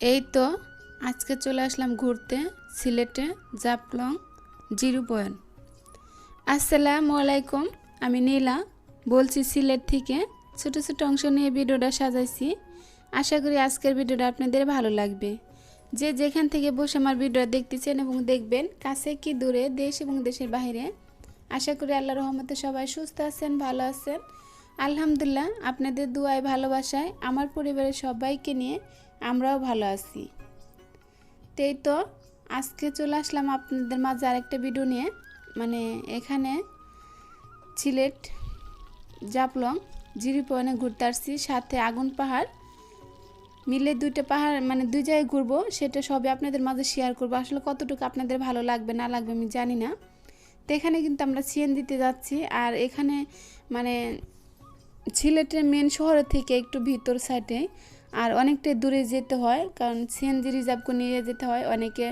এই তো, আজকে চলে আসলাম ঘুরতে, সিলেটে জাফলং জিরো পয়েন্ট আসসালামু আলাইকুম, আমি নীলা। বলছি সিলেট থেকে ছোট ছোট অংশ নিয়ে ভিডিওটা সাজাইছি। আশা করি আজকের ভিডিওটা আপনাদের ভালো লাগবে। যে যেখান থেকে বসে আমার ভিডিওটা দেখতেছেন এবং দেখবেন, কাছে কি দূরে দেশ এবং দেশের বাইরে আশা করি আল্লাহ রহমতে সবাই সুস্থ আছেন, ভালো আছেন। আলহামদুলিল্লাহ, আপনাদের দুয়ায়, ভালোবাসায়, আমার পরিবারের সবাইকে নিয়ে আমরাও ভালো আছি। তেই তো, আজকে চলে আসলাম আপনাদের মাঝে আরেকটা ভিডিও নিয়ে। মানে এখানে সিলেট জাপলং জিরি পয়েন্টে ঘুরতে আসছি, সাথে আগুন পাহাড়। মিলে দুইটা পাহাড় মানে দুই জায়গায় ঘুরবো, সেটা সবই আপনাদের মাঝে শেয়ার করব। আসলে কতটুকু আপনাদের ভালো লাগবে, না লাগবে আমি জানি না। তো এখানে কিন্তু আমরা সিএন দিতে যাচ্ছি, আর এখানে মানে সিলেটের মেন শহরের থেকে একটু ভিতর সাইডে আর অনেকটাই দূরে যেতে হয়, কারণ সিএনজি রিজার্ভ করে নিয়ে যেতে হয়, অনেকে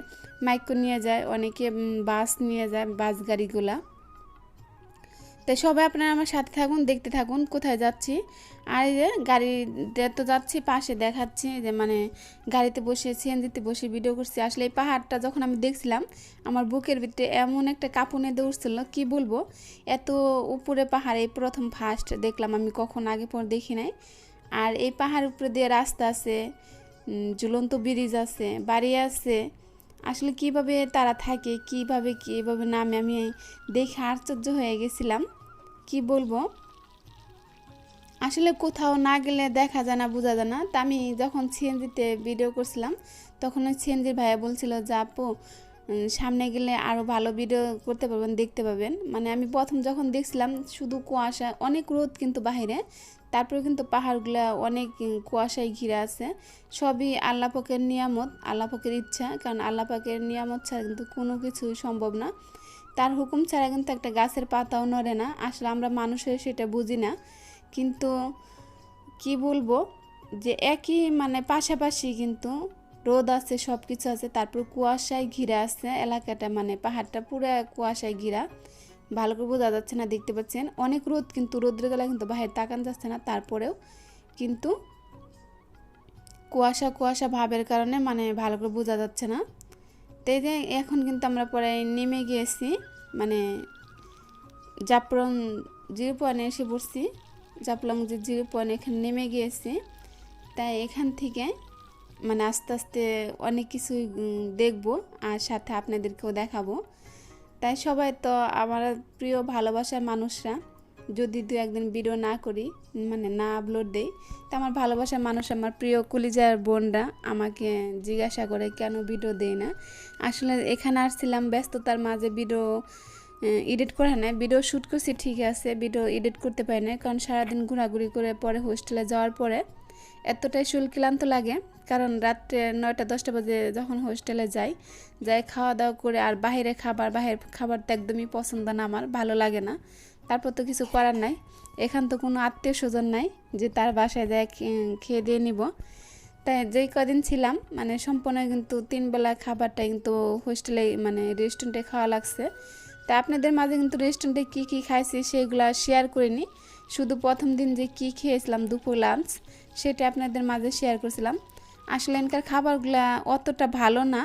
মাইক করে নিয়ে যায়, অনেকে বাস নিয়ে যায় বাস গাড়িগুলা। তাই সবাই আপনারা আমার সাথে থাকুন, দেখতে থাকুন, কোথায় যাচ্ছি। আর এই যে গাড়িতে তো যাচ্ছি, পাশে দেখাচ্ছি, যে মানে গাড়িতে বসে সিএনজিতে বসে ভিডিও করছি। আসলে এই পাহাড়টা যখন আমি দেখছিলাম, আমার বুকের ভিতরে এমন একটা কাঁপুনে দৌড়ছিল, কি বলব? এত উপরে পাহাড়ে প্রথম ফার্স্ট দেখলাম, আমি কখন আগে পর দেখি নাই। আর এই পাহাড় উপরে দিয়ে রাস্তা আছে ঝুলন্ত ব্রিজ আছে, বাড়ি আছে। আসলে কীভাবে তারা থাকে, কীভাবে কীভাবে নামে, আমি দেখে আশ্চর্য হয়ে গেছিলাম। কি বলব? আসলে কোথাও না গেলে দেখা যায় না, বোঝা যায় না। তা আমি যখন সিএনজিতে ভিডিও করছিলাম, তখন ওই সিএনজির ভাইয়া বলছিল যে, আপু সামনে গেলে আরও ভালো ভিডিও করতে পারবেন, দেখতে পাবেন মানে আমি প্রথম যখন দেখছিলাম, শুধু কুয়াশা, অনেক রোদ কিন্তু বাহিরে। তারপরে কিন্তু পাহাড়গুলো অনেক কুয়াশায় ঘিরে আছে। সবই আল্লাহ পাকের নিয়ামত, আল্লাহ পাকের ইচ্ছা। কারণ আল্লাহ পাকের নিয়ামত ছাড়া কিন্তু কোনো কিছুই সম্ভব না। তার হুকুম ছাড়া কিন্তু একটা গাছের পাতাও নড়ে না। আসলে আমরা মানুষের সেটা বুঝি না। কিন্তু কি বলব, যে একই মানে পাশাপাশি কিন্তু রোদ আছে সব কিছু আছে। তারপর কুয়াশায় ঘিরা আছে, এলাকাটা মানে পাহাড়টা পুরো কুয়াশায় ঘিরা। ভালো করে বোঝা যাচ্ছে না, দেখতে পাচ্ছেন। অনেক রোদ কিন্তু, রোদ্রের বেলা কিন্তু বাইরে তাকান যাচ্ছে না। তারপরেও কিন্তু কুয়াশা কুয়াশা ভাবের কারণে মানে ভালো করে বোঝা যাচ্ছে না। তো এই যে এখন কিন্তু আমরা পরে নেমে গিয়েছি মানে জাফলং জিরো পয়েন্টে এসে পড়ছি। জাফলং যে জিরো পয়েন্ট এখানে নেমে গিয়েছি। তাই এখান থেকে মানে আস্তে আস্তে অনেক কিছুই দেখব আর সাথে আপনাদেরকেও দেখাবো। তাই সবাই তো আমার প্রিয়, ভালোবাসার মানুষরা। যদি দু একদিন ভিডিও না করি মানে না আপলোড দেই, তা আমার ভালোবাসার মানুষ আমার প্রিয় কুলিজার বোনরা আমাকে জিজ্ঞাসা করে, কেন ভিডিও দেয় না? আসলে এখানে আসছিলাম ব্যস্ততার মাঝে ভিডিও এডিট করা নাই। ভিডিও শ্যুট করছি, ঠিক আছে ভিডিও এডিট করতে পারি না কারণ সারাদিন ঘোরাঘুরি করে পরে হোস্টেলে যাওয়ার পরে এতটাই শুল ক্লান্ত লাগে, কারণ রাত্রে নয়টা, দশটা বাজে যখন হোস্টেলে যাই যাই খাওয়া দাওয়া করে আর বাইরে খাবার বাইরের খাবার তো একদমই পছন্দ না আমার, ভালো লাগে না। তারপর তো কিছু করার নাই। এখান তো কোনো আত্মীয় স্বজন নাই, যে তার বাসায় যায় খেয়ে দিয়ে নিব। তাই যেই কদিন ছিলাম মানে সম্পূর্ণ কিন্তু তিন বেলা খাবারটা কিন্তু হোস্টেলে মানে রেস্টুরেন্টে খাওয়া লাগছে। তা আপনাদের মাঝে কিন্তু রেস্টুরেন্টে কী কী খাইছি সেগুলো শেয়ার করিনি। শুধু প্রথম দিন যে কী খেয়েছিলাম, দুপুর লাঞ্চ সেটা আপনাদের মাঝে শেয়ার করছিলাম। আসলে এনকার খাবারগুলা অতটা ভালো না।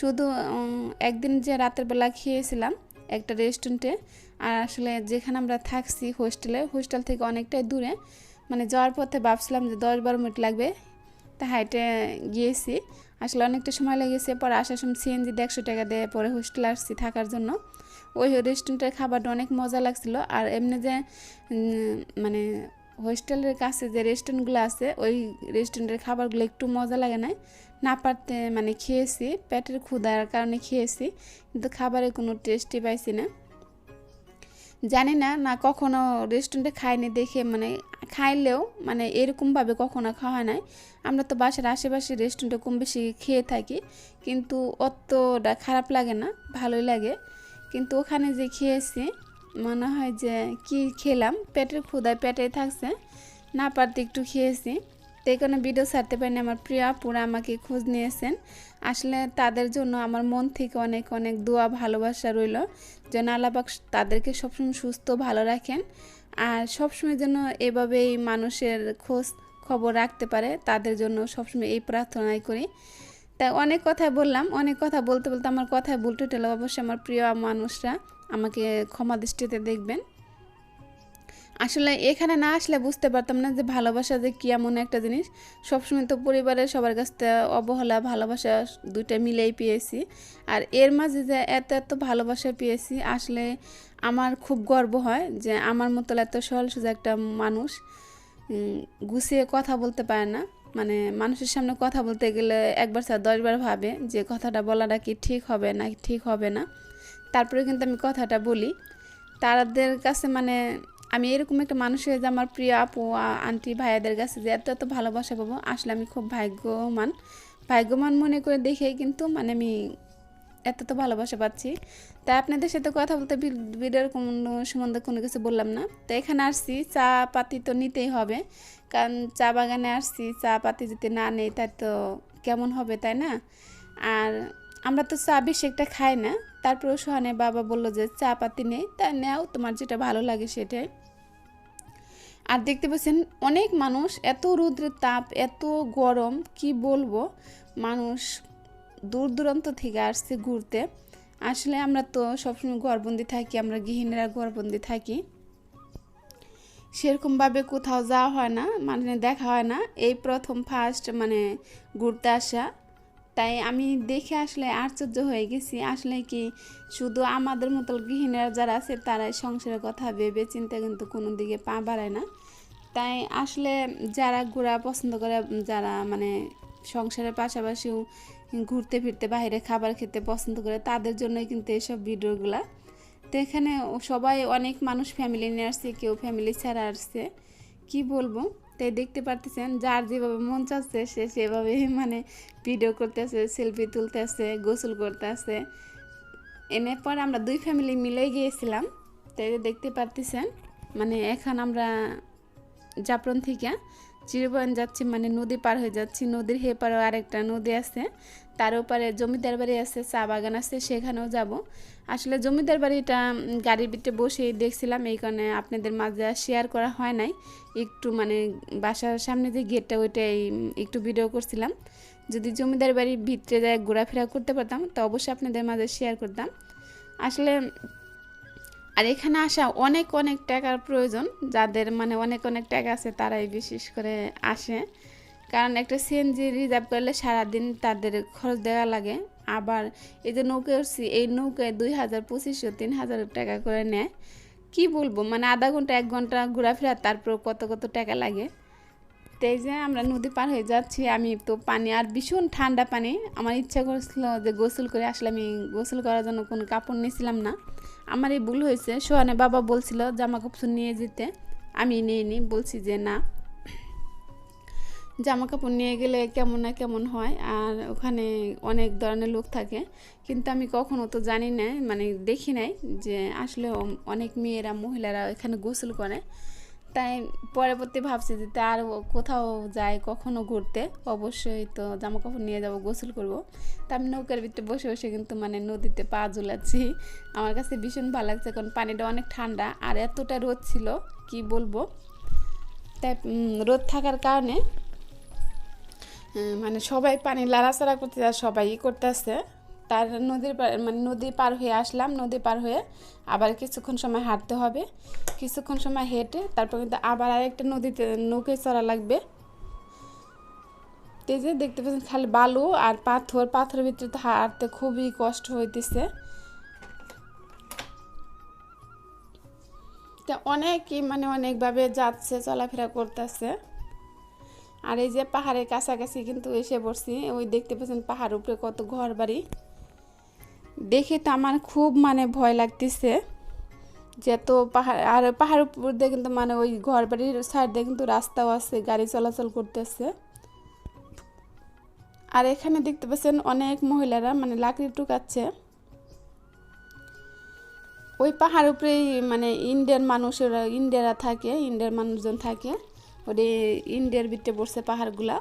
শুধু একদিন যে রাতের বেলা খেয়েছিলাম একটা রেস্টুরেন্টে আর আসলে যেখানে আমরা থাকছি হোস্টেলে হোস্টেল থেকে অনেকটাই দূরে মানে যাওয়ার পথে ভাবছিলাম যে দশ বারো মিনিট লাগবে, তা হাইটে গিয়েছি। আসলে অনেকটা সময় লেগেছে, পরে আসার সময় সিএনজি একশো টাকা দিয়ে পরে হোস্টেলে আসছি থাকার জন্য। ওই রেস্টুরেন্টের খাবারটা অনেক মজা লাগছিল, আর এমনি যে মানে হোস্টেলের কাছে যে রেস্টুরেন্টগুলো আছে, ওই রেস্টুরেন্টের খাবারগুলো একটু মজা লাগে না না পারতে মানে খেয়েছি, পেটের ক্ষুধার কারণে খেয়েছি, কিন্তু খাবারে কোনো টেস্টই পাইছি না। জানি না না কখনো রেস্টুরেন্টে খাইনি দেখে মানে খাইলেও মানে এরকমভাবে কখনো খাওয়া নাই। আমরা তো বাসার আশেপাশে রেস্টুরেন্টে কম বেশি খেয়ে থাকি, কিন্তু অতটা খারাপ লাগে না, ভালোই লাগে। কিন্তু ওখানে যে খেয়েছি মনে হয় যে কি খেলাম? পেটের ক্ষুদায় পেটে থাকছে। না পারতে একটু খেয়েছি। তো এই কারণে ভিডিও ছাড়তে পারিনি। আমার প্রিয় আপুরা আমাকে খোঁজ নিয়েছেন। আসলে তাদের জন্য আমার মন থেকে অনেক অনেক দোয়া, ভালোবাসা রইল। যেন আল্লাপাক তাদেরকে সবসময় সুস্থ, ভালো রাখেন। আর সবসময় যেন এভাবেই মানুষের খোঁজ খবর রাখতে পারে। তাদের জন্য সবসময় এই প্রার্থনাই করি। তাই অনেক কথা বললাম। অনেক কথা বলতে বলতে আমার কথায় ভুল টুটেলে অবশ্যই আমার প্রিয় মানুষরা আমাকে ক্ষমা দৃষ্টিতে দেখবেন। আসলে এখানে না আসলে বুঝতে পারতাম না যে ভালোবাসা যে কী এমন একটা জিনিস। সবসময় তো পরিবারের সবার কাছ থেকে অবহেলা, ভালোবাসা দুইটা মিলেই পেয়েছি। আর এর মাঝে যে এত এত ভালোবাসা পেয়েছি, আসলে আমার খুব গর্ব হয় যে আমার মতো এত সরল সোজা একটা মানুষ গুছিয়ে কথা বলতে পারে না। মানে মানুষের সামনে কথা বলতে গেলে একবার স্যার দশবার ভাবে যে কথাটা বলাটা কি ঠিক হবে না ঠিক হবে না। তারপরে কিন্তু আমি কথাটা বলি। তাদের কাছে মানে আমি এরকম একটা মানুষ হয়ে যে আমার প্রিয় আপু আন্টি, ভাইয়াদের কাছে যে এত এত ভালোবাসা পাবো, আসলে আমি খুব ভাগ্যমান। ভাগ্যমান মনে করে দেখেই কিন্তু মানে আমি এত তো ভালোবাসা পাচ্ছি। তাই আপনাদের সাথে কথা বলতে ভিডিওর কোনো সম্বন্ধে কোনো কিছু বললাম না। তো এখানে আসছি, চা পাতি তো নিতেই হবে। কারণ চা বাগানে আসছি, চা পাতি যদি না নেই তাই তো কেমন হবে, তাই না? আর আমরা তো চা একটা খাই না। তারপরেও সোহানে বাবা বলল যে, চা পাতি নেই, তা নেও, তোমার যেটা ভালো লাগে সেটাই। আর দেখতে পাচ্ছেন, অনেক মানুষ এত রৌদ্রের তাপ, এত গরম, কি বলব? মানুষ দূর দূরান্ত থেকে আসছে ঘুরতে। আসলে আমরা তো সবসময় ঘরবন্দি থাকি, আমরা গৃহিণীরা ঘরবন্দি থাকি। সেরকমভাবে কোথাও যাওয়া হয় না মানে দেখা হয় না। এই প্রথম ফার্স্ট মানে ঘুরতে আসা। তাই আমি দেখে আসলে আশ্চর্য হয়ে গেছি। আসলে কি শুধু আমাদের মতো গৃহিণীরা যারা আছে, তারাই সংসারের কথা ভেবে চিন্তা কিন্তু কোনো দিকে পা বাড়ায় না। তাই আসলে যারা ঘোরা পছন্দ করে, যারা মানে সংসারের পাশাপাশিও ঘুরতে ফিরতে বাইরে খাবার খেতে পছন্দ করে, তাদের জন্যই কিন্তু এইসব ভিডিওগুলা। তো এখানে সবাই অনেক মানুষ ফ্যামিলি নিয়ে আসছে, কেউ ফ্যামিলি ছাড়া আসছে। কি বলব? তাই দেখতে পারতেছেন, যার যেভাবে মন চাচ্ছে, সে সেভাবে মানে ভিডিও করতেছে সেলফি তুলতেছে, গোসল করতেছে। এনে পর আমরা দুই ফ্যামিলি মিলে গিয়েছিলাম। তাই দেখতে পারতেছেন মানে এখন আমরা জাপরন থেকে চিরবয়ন যাচ্ছি মানে নদী পার হয়ে যাচ্ছি। নদীর হে পারেও আরেকটা নদী আছে। তার উপরে জমিদার বাড়ি আছে, চা বাগান আছে, সেখানেও যাব। আসলে জমিদার বাড়িটা গাড়ির ভিতরে বসেই দেখছিলাম, এই কারণে আপনাদের মাঝে শেয়ার করা হয় নাই। একটু মানে বাসার সামনে যে গেটটা ওইটাই একটু ভিডিও করছিলাম। যদি জমিদার বাড়ির ভিতরে যায় ঘোরাফেরা করতে পারতাম, তো অবশ্যই আপনাদের মাঝে শেয়ার করতাম। আসলে, আর এখানে আসা অনেক অনেক টাকার প্রয়োজন। যাদের মানে অনেক অনেক টাকা আছে, তারাই বিশেষ করে আসে। কারণ একটা সিএনজি রিজার্ভ করলে সারাদিন তাদের খরচ দেওয়া লাগে। আবার এই যে নৌকে উঠছি, এই নৌকায় দুই হাজার, পঁচিশশো, তিন হাজার টাকা করে নেয়। কি বলব? মানে আধা ঘণ্টা, এক ঘণ্টা ঘোরাফেরা, তারপর কত কত টাকা লাগে? তো এই যে আমরা নদী পার হয়ে যাচ্ছি, আমি তো পানি আর ভীষণ ঠান্ডা পানি। আমার ইচ্ছা করছিল যে গোসল করে আসলে আমি গোসল করার জন্য কোনো কাপড় নিয়েছিলাম না। আমার এই ভুল হয়েছে। সোহানে বাবা বলছিল, জামা কাপড় নিয়ে যেতে। আমি নিয়ে নি বলছি যে না। জামা কাপড় নিয়ে গেলে কেমন না কেমন হয়, আর ওখানে অনেক ধরনের লোক থাকে। কিন্তু আমি কখনো তো জানি না মানে দেখি নাই যে আসলে অনেক মেয়েরা, মহিলারা এখানে গোসল করে। তাই পরবর্তী ভাবছি যে তার কোথাও যায়, কখনো ঘুরতে। অবশ্যই তো জামা কাপড় নিয়ে যাব, গোসল করব। তা আমি নৌকার ভিতরে বসে বসে কিন্তু মানে নদীতে পা ঝুলাচ্ছি। আমার কাছে ভীষণ ভালো লাগছে, কারণ পানিটা অনেক ঠান্ডা, আর এতটা রোদ ছিল, কি বলব? তাই রোদ থাকার কারণে মানে সবাই পানি লাড়াচাড়া করতে আর সবাই করতেছে। তার নদীর মানে নদী পার হয়ে আসলাম, নদী পার হয়ে আবার কিছুক্ষণ সময় হাঁটতে হবে। কিছুক্ষণ সময় হেঁটে তারপর কিন্তু আবার আরেকটা নদীতে নৌকায় চড়া লাগবে। তো এই যে দেখতে পাচ্ছেন খালি বালু আর পাথর, পাথরের ভিতরে তো হাঁটতে খুবই কষ্ট হইতেছে। তো অনেকই মানে অনেকভাবে যাচ্ছে, চলাফেরা করতেছে। আর এই যে পাহাড়ের কাছাকাছি কিন্তু এসে পড়ছি। ওই দেখতে পাচ্ছেন পাহাড় উপরে কত ঘর বাড়ি দেখে তো আমার খুব মানে ভয় লাগতেছে যে তো পাহাড়, আর পাহাড় উপর দিয়ে কিন্তু মানে ওই ঘর বাড়ির সাইড দিয়ে কিন্তু রাস্তাও আছে, গাড়ি চলাচল করতেছে। আর এখানে দেখতে পাচ্ছেন অনেক মহিলারা মানে লাকড়ি টুকাচ্ছে। ওই পাহাড় উপরেই মানে ইন্ডিয়ান মানুষেরা, ইন্ডিয়ারা থাকে, ইন্ডিয়ার মানুষজন থাকে। ওরে ইন্ডিয়ার ভিতরে পড়ছে পাহাড়গুলা।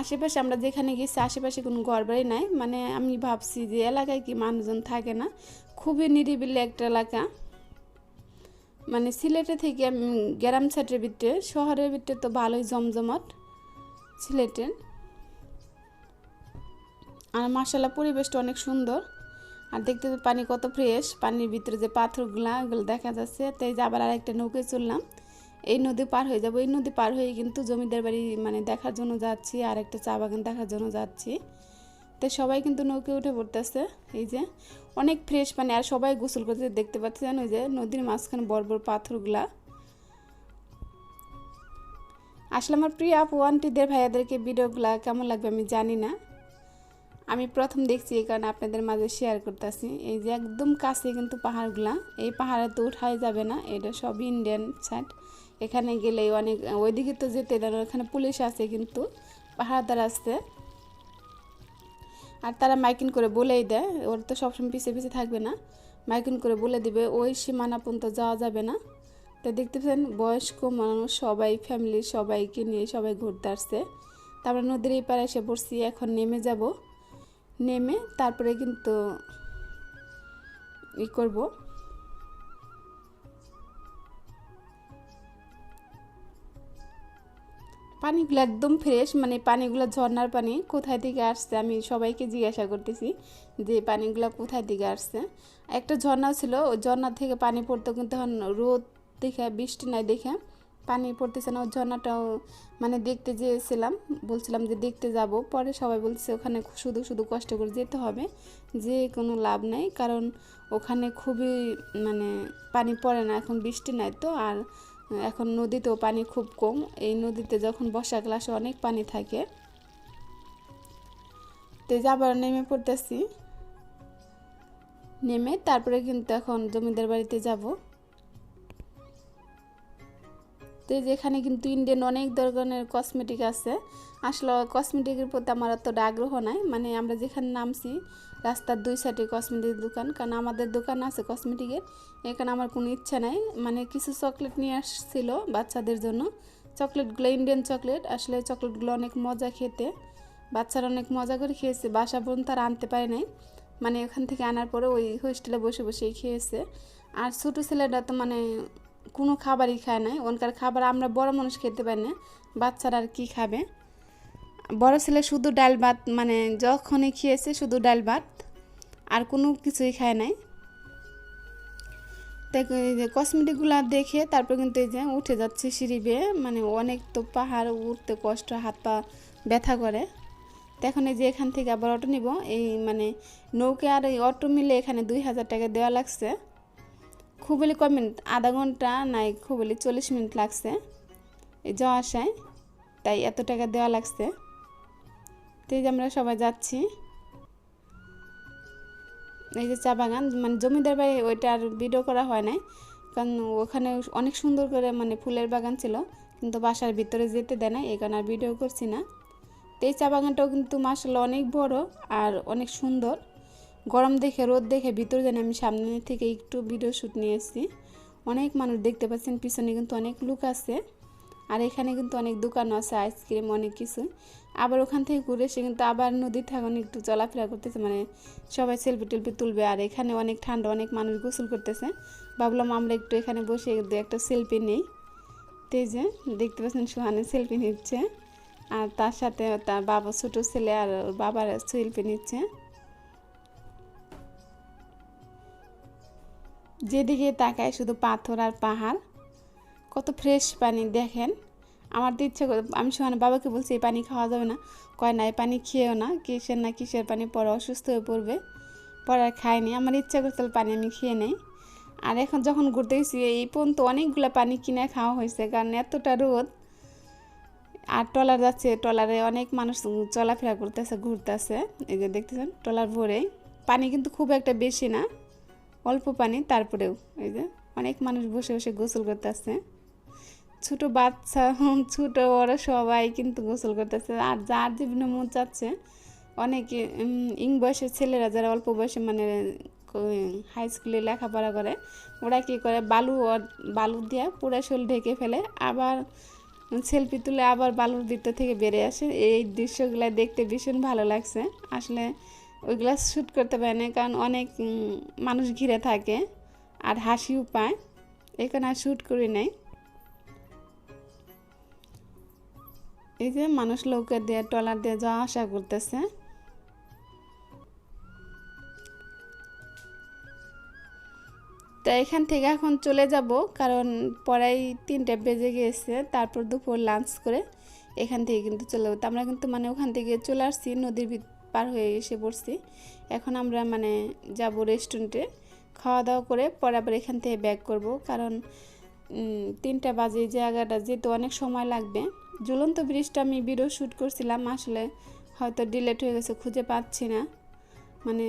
আশেপাশে আমরা যেখানে গেছি, আশেপাশে কোনো ঘর বাড়ি নাই। মানে আমি ভাবছি যে এলাকায় কি মানুষজন থাকে না? খুবই নিরিবিলি একটা এলাকা। মানে সিলেটে থেকে আমি গ্রাম সাইডের ভিতরে, শহরের ভিতরে তো ভালোই জমজমাট সিলেটের আর মাসাল্লাহ পরিবেশটা অনেক সুন্দর। আর দেখতে পানি কত ফ্রেশ, পানির ভিতরে যে পাথরগুলা ওগুলো দেখা যাচ্ছে। তাই যে আবার আরেকটা নৌকায় চললাম এই নদী পার হয়ে যাব, এই নদী পার হয়ে কিন্তু জমিদার বাড়ি মানে দেখার জন্য যাচ্ছি, আর একটা চা বাগান দেখার জন্য যাচ্ছি। তো সবাই কিন্তু নৌকে উঠে পড়তেছে, এই যে অনেক ফ্রেশ পানি, আর সবাই গোসল করতে দেখতে পাচ্ছেন ওই যে নদীর মাঝখানে বড় বড় পাথরগুলা। আসলে আমার প্রিয় আপু আন্টিদের ভাইয়াদেরকে ভিডিওগুলা কেমন লাগবে আমি জানি না। আমি প্রথম দেখছি এই কারণে আপনাদের মাঝে শেয়ার করতেছি। এই যে একদম কাছে কিন্তু পাহাড়গুলা, এই পাহাড়ে তো উঠাই যাবে না, এটা সব ইন্ডিয়ান সাইড এখানে গেলে অনেক, ওইদিকে তো যেতে দেন, ওখানে পুলিশ আছে কিন্তু, পাহাড়দার আসছে আর তারা মাইকিন করে বলেই দেয়, ওর তো সবসময় পিছিয়ে পিছিয়ে থাকবে না। মাইকিন করে বলে দিবে, ওই সীমানা পর্যন্ত যাওয়া যাবে না। তো দেখতে পাচ্ছেন বয়স্ক মানুষ, সবাই ফ্যামিলির সবাইকে নিয়ে সবাই ঘুরতে আসছে। তারপরে নদীর এই পাড়ে এসে পড়ছি, এখন নেমে যাব। নেমে তারপরে কিন্তু ই করব। পানিগুলো একদম ফ্রেশ মানে পানিগুলো ঝর্নার পানি কোথায় থেকে আসছে আমি সবাইকে জিজ্ঞাসা করতেছি যে পানিগুলো কোথায় থেকে আসছে। একটা ঝর্ণা ছিল, ওই ঝর্ণা থেকে পানি পড়তো কিন্তু এখন রোদ দেখে, বৃষ্টি নাই দেখে পানি পড়তেছে না। ওই ঝর্ণাটাও মানে দেখতে যেয়েছিলাম, বলছিলাম যে দেখতে যাব। পরে সবাই বলছে ওখানে শুধু শুধু কষ্ট করে যেতে হবে, যে কোনো লাভ নাই। কারণ ওখানে খুবই মানে পানি পড়ে না, এখন বৃষ্টি নাই তো। আর এখন নদীতেও পানি খুব কম। এই নদীতে যখন বর্ষাকাল আসে অনেক পানি থাকে, তো যাবার নেমে পড়তেছি। নেমে তারপরে কিন্তু এখন জমিদার বাড়িতে যাব। তো যেখানে কিন্তু ইন্ডিয়ান অনেক ধরনের কসমেটিক আছে। আসলে কসমেটিকের প্রতি আমার অতটা আগ্রহ নাই। মানে আমরা যেখানে নামছি রাস্তার দুই সাইডে কসমেটিক দোকান, কারণ আমাদের দোকান আছে কসমেটিকের এখানে আমার কোনো ইচ্ছা নাই। মানে কিছু চকলেট নিয়ে আসছিল বাচ্চাদের জন্য। চকলেটগুলো ইন্ডিয়ান চকলেট আসলে চকলেটগুলো অনেক মজা খেতে। বাচ্চারা অনেক মজা করে খেয়েছে। বাসা পর্যন্ত তারা আনতে পারে নাই। মানে ওখান থেকে আনার পরে ওই হোস্টেলে বসে বসেই খেয়েছে। আর ছোটো ছেলেটা তো মানে কোনো খাবারই খায় নাই। ওনকার খাবার আমরা বড় মানুষ খেতে পারি না। বাচ্চারা আর কী খাবে? বড় ছেলে শুধু ডাল ভাত মানে যখনই খেয়েছে শুধু ডাল ভাত, আর কোনো কিছুই খায় নাই। তাই কসমেটিকগুলো দেখে তারপর কিন্তু এই যে উঠে যাচ্ছে সিঁড়ি বেয়ে মানে অনেক তো পাহাড় উঠতে কষ্ট, হাত পা ব্যথা করে। তো এখন এই যে এখান থেকে আবার অটো নিব। এই মানে নৌকে আর এই অটো মিলে এখানে দুই হাজার টাকা দেওয়া লাগছে। খুব হলে কয় মিনিট, আধা ঘণ্টা নাই খুব হলে চল্লিশ মিনিট লাগছে। এই যাওয়া আসায়, তাই এত টাকা দেওয়া লাগছে। তো এই যে আমরা সবাই যাচ্ছি। এই যে চা বাগান মানে জমিদার বাড়ি ওইটা আর ভিডিও করা হয় নাই। কারণ ওখানে অনেক সুন্দর করে মানে ফুলের বাগান ছিল, কিন্তু বাসার ভিতরে যেতে দেয় না এই কারণে আর ভিডিও করছি না। তো এই চা বাগানটাও কিন্তু মাসাল্লাহ অনেক বড় আর অনেক সুন্দর। গরম দেখে, রোদ দেখে ভিতরে জানি আমি সামনে থেকে একটু ভিডিও শ্যুট নিয়ে এসেছি। অনেক মানুষ দেখতে পাচ্ছেন, পিছনে কিন্তু অনেক লুক আছে। আর এখানে কিন্তু অনেক দোকানও আছে আইসক্রিম অনেক কিছু। আবার ওখান থেকে ঘুরে এসে কিন্তু আবার নদীর ঠাকুর একটু চলাফেরা করতেছে মানে সবাই সেলফি টেলফি তুলবে। আর এখানে অনেক ঠান্ডা, অনেক মানুষ গোসল করতেছে। ভাবলাম আমরা একটু এখানে বসে দু একটা সেলফি নেই। এই যে দেখতে পাচ্ছেন সোহানে সেলফি নিচ্ছে। আর তার সাথে তার বাবা ছোটো ছেলে আর বাবার সেলফি নিচ্ছে। যেদিকে তাকায় শুধু পাথর আর পাহাড়। কত ফ্রেশ পানি দেখেন। আমার তো ইচ্ছে আমি সোহান বাবাকে বলছি, এই পানি খাওয়া যাবে না। কয়, না, এই পানি খেয়েও না, কিসের না কিসের পানি পরে অসুস্থ হয়ে পড়বে। পরে আর খায়নি আমার ইচ্ছা করতে পানি আমি খেয়ে নেই। আর এখন যখন ঘুরতে গেছি, এই পর্যন্ত অনেকগুলো পানি কিনে খাওয়া হয়েছে, কারণ এতটা রোদ। আর ট্রলার যাচ্ছে, ট্রলারে অনেক মানুষ চলাফেরা করতেছে, ঘুরতেছে। এই যে দেখতেছেন, ট্রলার ভরে। পানি কিন্তু খুব একটা বেশি না, অল্প পানি, তারপরেও এই যে অনেক মানুষ বসে বসে গোসল করতেছে। ছোট বাচ্চা, ছোট, বড় সবাই কিন্তু গোসল করতেছে। আর যার বিভিন্ন মন চাচ্ছে, অনেকে ইং বয়সের ছেলেরা যারা অল্প বয়সে মানে হাই স্কুলে লেখাপড়া করে, ওরা কী করে? বালু বালু দিয়ে পুরো শোল ঢেকে ফেলে, আবার সেলফি তুলে আবার বালুর ভিতর থেকে বেড়ে আসে। এই দৃশ্যগুলো দেখতে ভীষণ ভালো লাগছে। আসলে ওইগুলা শ্যুট করতে পারে না, কারণ অনেক মানুষ ঘিরে থাকে আর হাসিও পায়। এখানে আর শ্যুট করি নাই। এই যে মানুষ লোকে দিয়ে, ট্রলার দিয়ে যাওয়া আসা করতেছে। তো এখান থেকে এখন চলে যাব, কারণ পড়াই তিনটে বেজে গিয়েছে তারপর দুপুর লাঞ্চ করে এখান থেকে কিন্তু চলে যাব। আমরা কিন্তু মানে ওখান থেকে চলে আসছি, নদীর পার হয়ে এসে পড়ছি। এখন আমরা মানে যাব রেস্টুরেন্টে খাওয়া দাওয়া করে পরে আবার এখান থেকে ব্যাক করব, কারণ তিনটা বাজে জায়গাটা যেতে অনেক সময় লাগবে। ঝুলন্ত ব্রিজটা আমি ভিডিও শ্যুট করছিলাম, আসলে হয়তো ডিলেট হয়ে গেছে, খুঁজে পাচ্ছি না। মানে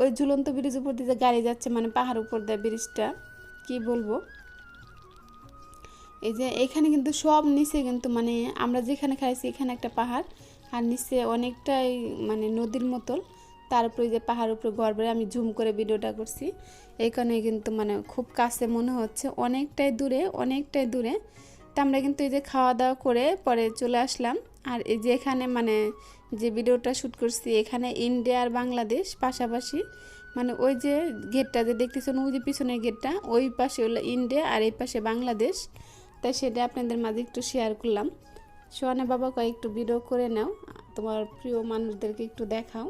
ওই ঝুলন্ত ব্রিজ উপর দিয়ে গাড়ি যাচ্ছে মানে পাহাড় উপর দিয়ে ব্রিজটা কি বলব? এই যে এখানে কিন্তু সব নিচে কিন্তু মানে আমরা যেখানে খাইছি, এখানে একটা পাহাড়, আর নিচে অনেকটাই মানে নদীর মতন তার উপরে যে পাহাড় উপরে গড়বে আমি জুম করে ভিডিওটা করছি। এখানে কিন্তু মানে খুব কাছে মনে হচ্ছে, অনেকটাই দূরে অনেকটাই দূরে। তা আমরা কিন্তু এই যে খাওয়া দাওয়া করে পরে চলে আসলাম। আর এই যে এখানে মানে যে ভিডিওটা শ্যুট করছি, এখানে ইন্ডিয়া আর বাংলাদেশ পাশাপাশি মানে ওই যে গেটটা যে দেখতেছেন, ওই যে পিছনের গেটটা, ওই পাশে হলো ইন্ডিয়া আর এই পাশে বাংলাদেশ। তাই সেটা আপনাদের মাঝে একটু শেয়ার করলাম। সোহানে বাবা কয়েক একটু ভিডিও করে নাও, তোমার প্রিয় মানুষদেরকে একটু দেখাও।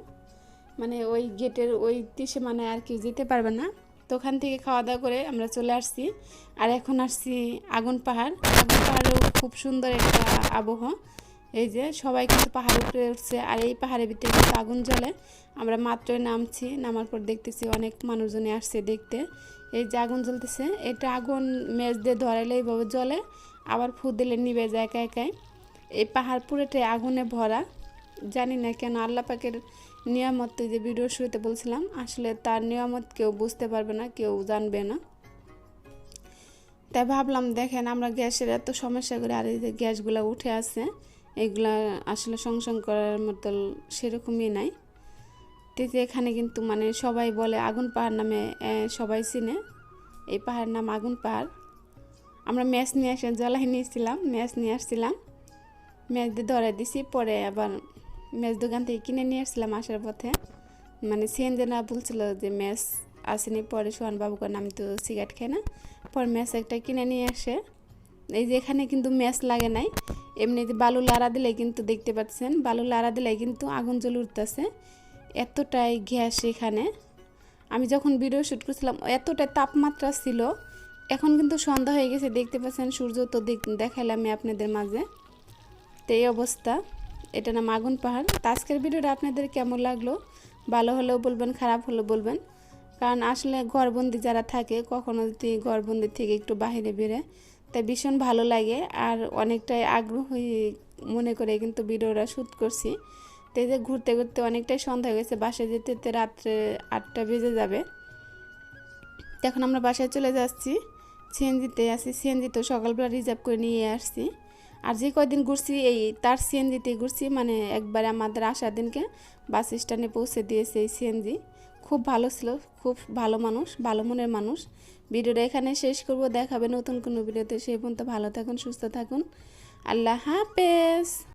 মানে ওই গেটের ওই দেশে মানে আর কেউ যেতে পারবে না। তো ওখান থেকে খাওয়া দাওয়া করে আমরা চলে আসছি। আর এখন আসছি আগুন পাহাড়। আগুন পাহাড়েও খুব সুন্দর একটা আবহাওয়া। এই যে সবাই কিন্তু পাহাড়ে উপরে উঠছে আর এই পাহাড়ের ভিতরে কিন্তু আগুন জ্বলে। আমরা মাত্রই নামছি, নামার পর দেখতেছি অনেক মানুষজনই আসছে দেখতে। এই যে আগুন জ্বলতেছে, এটা আগুন মেজ দিয়ে ধরাইলে এইভাবে জ্বলে, আবার ফু দিলে নিবে যায় একা একাই। এই পাহাড় পুরোটাই আগুনে ভরা। জানি না কেন, আল্লাহ পাকের নিয়ামত যে ভিডিও শুরুতে বলছিলাম, আসলে তার নিয়ামত কেউ বুঝতে পারবে না, কেউ জানবে না। তাই ভাবলাম, দেখেন আমরা গ্যাসের এত সমস্যা করে, আর এই যে গ্যাসগুলো উঠে আছে, এগুলা আসলে সংসং করার মতো সেরকমই নাই। তো এখানে কিন্তু মানে সবাই বলে আগুন পাহাড় নামে সবাই চিনে। এই পাহাড়ের নাম আগুন পাহাড়। আমরা ম্যাচ নিয়ে আসে জ্বালাই নিয়েছিলাম, ম্যাচ নিয়ে আসছিলাম। ম্যাচ দিয়ে ধরে দিছি, পরে আবার ম্যাচ দোকান থেকে কিনে নিয়ে আসছিলাম আসার পথে। মানে সিএনজেনা বলছিল যে ম্যাচ আসেনি, পরে সোহান বাবু কারণ আমি তো সিগারেট খাই না। পরে ম্যাচ একটা কিনে নিয়ে আসে। এই যে এখানে কিন্তু ম্যাচ লাগে নাই। এমনি যে বালু লাড়া দিলে কিন্তু দেখতে পাচ্ছেন, বালু লাড়া দিলে কিন্তু আগুন জ্বলে উঠতেছে। এতটাই গ্যাস এখানে। আমি যখন ভিডিও শ্যুট করছিলাম, এতটাই তাপমাত্রা ছিল। এখন কিন্তু সন্ধ্যা হয়ে গেছে, দেখতে পাচ্ছেন সূর্য তো দেখাইলাম আপনাদের মাঝে। তো এই অবস্থা। এটা নাম আগুন পাহাড়। তো আজকের ভিডিওটা আপনাদের কেমন লাগল? ভালো হলেও বলবেন, খারাপ হলেও বলবেন। কারণ আসলে ঘরবন্দি যারা থাকে, কখনো যদি ঘরবন্দি থেকে একটু বাহিরে বেরে তাই ভীষণ ভালো লাগে। আর অনেকটাই আগ্রহী মনে করে কিন্তু ভিডিওটা শ্যুট করছি। তো যে ঘুরতে ঘুরতে অনেকটাই সন্ধ্যা হয়ে গেছে, বাসায় যেতে যেতে রাত্রে আটটা বেজে যাবে। এখন আমরা বাসায় চলে যাচ্ছি। সিএনজিতে আসি সিএনজি তো সকালবেলা রিজার্ভ করে নিয়ে আসছি। আর যে কয়দিন ঘুরছি, এই তার সিএনজিতে ঘুরছি মানে একবারে আমাদের আসার দিনকে বাস স্ট্যান্ডে পৌঁছে দিয়েছে এই সিএনজি খুব ভালো ছিল, খুব ভালো মানুষ, ভালো মনের মানুষ। ভিডিওটা এখানে শেষ করব, দেখাবে নতুন কোনো ভিডিওতে। সেই পর্যন্ত ভালো থাকুন, সুস্থ থাকুন। আল্লাহ হাফেজ।